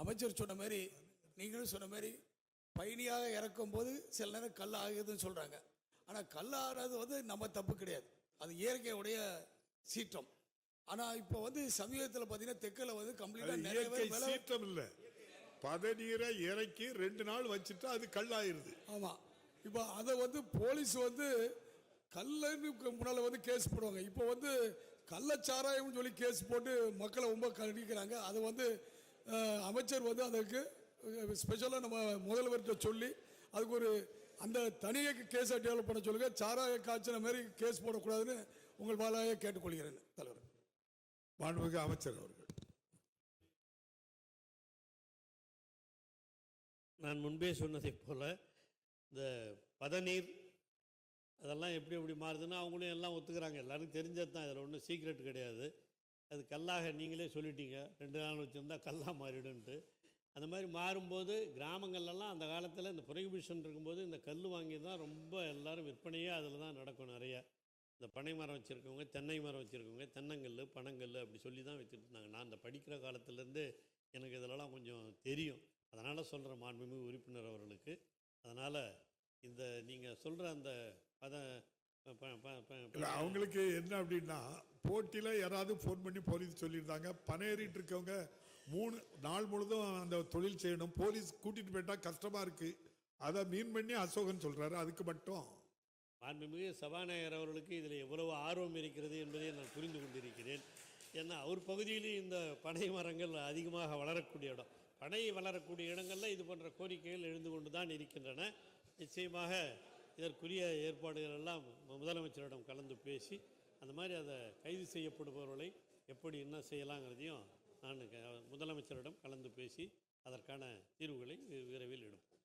அமைச்சர் சொன்ன மாதிரி நீங்களும் சொன்ன மாதிரி பயணியாக இறக்கும் போது சில நேரம் கல் ஆகுதுன்னு சொல்கிறாங்க ஆனால் கல் ஆகிறது வந்து நம்ம தப்பு கிடையாது. அது இயற்கையுடைய சீற்றம். ஆனால் இப்போ வந்து சமீபத்தில் பார்த்தீங்கன்னா தெற்கில் வந்து கம்ப்ளீட்டாக சீற்றம் இல்ல. பதநீரை இறக்கி ரெண்டு நாள் வச்சுட்டா அது கல்லாயிருது ஆமாம் இப்போ அதை வந்து போலீஸ் வந்து கல்லன்னு முன்னால் வந்து கேஸ் போடுவாங்க. இப்போ வந்து கள்ளச்சாராயம்னு சொல்லி கேஸ் போட்டு மக்களை ரொம்ப கண்டிக்கிறாங்க. அதை வந்து அமைச்சர் வந்து அதற்கு ஸ்பெஷலாக நம்ம முதல்வர்கிட்ட சொல்லி அதுக்கு ஒரு அந்த தனியாக கேஸை டெவலப் பண்ண சொல்லுங்க. சாராய காய்ச்சின மாதிரி கேஸ் போடக்கூடாதுன்னு உங்கள் வாலாய கேட்டுக்கொள்கிறேன் தலைவர். மாண்புமிகு அமைச்சர் அவர்கள். நான் முன்பே சொன்னதைப் போல் இந்த பதநீர் அதெல்லாம் எப்படி எப்படி மாறுதுன்னா அவங்களும் எல்லாம் ஒத்துக்கிறாங்க. எல்லாருக்கும் தெரிஞ்சது தான் இதில் ஒன்றும் சீக்ரெட் கிடையாது. அது கல்லாக நீங்களே சொல்லிட்டீங்க. ரெண்டு நாள் வச்சுருந்தா கல்லாக மாறிடுன்ட்டு அந்த மாதிரி மாறும்போது கிராமங்கள்லாம் அந்த காலத்தில் இந்த ப்ரொஹிபிஷன் இருக்கும்போது இந்த கல் வாங்கி தான் ரொம்ப எல்லோரும் விற்பனையே அதில் தான் நடக்கும் நிறைய. இந்த பனை மரம் வச்சுருக்கவங்க தென்னை மரம் வச்சுருக்கவங்க தென்னங்கல் பனங்கல் அப்படி சொல்லி தான் வச்சுட்டு இருந்தாங்க. நான் இந்த படிக்கிற காலத்துலேருந்து எனக்கு இதிலலாம் கொஞ்சம் தெரியும். அதனால் சொல்கிற மாண்புமிகு உறுப்பினர் அவர்களுக்கு. அதனால் இந்த நீங்கள் சொல்கிற அந்த பத அவங்களுக்கு என்ன அப்படின்னா போட்டியில் யாராவது ஃபோன் பண்ணி போலீஸ் சொல்லியிருந்தாங்க. பனையேறிட்டு இருக்கவங்க மூணு நாள் முழுதும் அந்த தொழில் செய்யணும். போலீஸ் கூட்டிகிட்டு போயிட்டால் கஷ்டமாக இருக்குது அதை மீன் பண்ணி அசோகன் சொல்கிறாரு அதுக்கு மட்டும். மாண்புமிகு சபாநாயகர் அவர்களுக்கு இதில் எவ்வளவு ஆர்வம் இருக்கிறது என்பதை நான் புரிந்து கொண்டிருக்கிறேன். ஏன்னா அவர் பகுதியிலே இந்த பனை மரங்கள் அதிகமாக வளரக்கூடிய இடம். பனை வளரக்கூடிய இடங்களில் இது போன்ற கோரிக்கைகள் எழுந்து கொண்டு தான் இருக்கின்றன. நிச்சயமாக இதற்குரிய ஏற்பாடுகள் எல்லாம் முதலமைச்சரிடம் கலந்து பேசி அந்த மாதிரி அதை கைது செய்யப்படுபவர்களை எப்படி என்ன செய்யலாங்கிறதையும் நான் முதலமைச்சரிடம் கலந்து பேசி அதற்கான தீர்வுகளை விரைவில் எடுப்போம்.